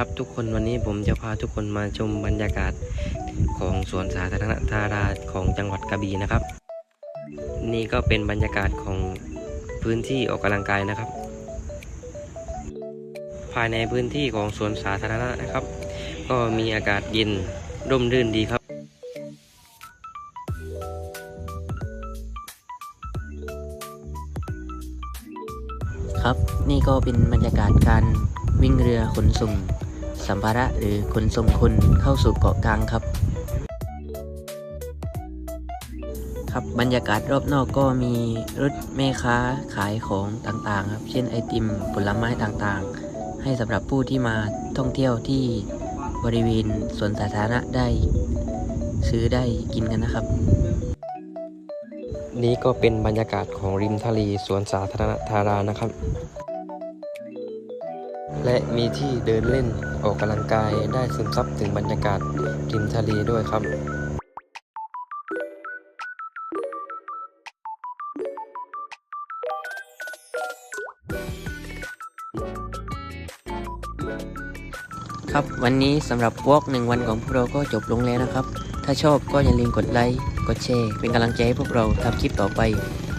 ครับทุกคนวันนี้ผมจะพาทุกคนมาชมบรรยากาศของสวนสาธารณะธาราของจังหวัดกระบี่นะครับ นี่ก็เป็นบรรยากาศของพื้นที่ออกกำลังกายนะครับ ภายในพื้นที่ของสวนสาธารณะนะครับ ก็มีอากาศเย็นร่มรื่นดีครับครับ นี่ก็เป็นบรรยากาศการวิ่งเรือขนส่ง สัมภาระหรือขนส่งคนเข้าสู่เกาะกลางครับ ครับบรรยากาศรอบนอกก็มีรถแม่ค้าขายของต่างๆครับ เช่นไอติมผลไม้ต่างๆ ให้สำหรับผู้ที่มาท่องเที่ยวที่บริเวณสวนสาธารณะได้ซื้อได้กินกันนะครับ นี่ก็เป็นบรรยากาศของริมทะเลสวนสาธารณธารานะครับ และมีที่เดินเล่นออกกำลังกายได้ซึมซับถึงบรรยากาศริมทะเลด้วยครับครับวันนี้สำหรับวอล์กหนึ่งวันของพวกเราก็จบลงแล้วนะครับ ถ้าชอบก็อย่าลืมกดไลค์กดแชร์เป็นกำลังใจให้พวกเราทำคลิปต่อไป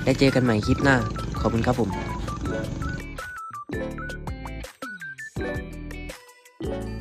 และเจอกันใหม่คลิปหน้า ขอบคุณครับผม Thank you.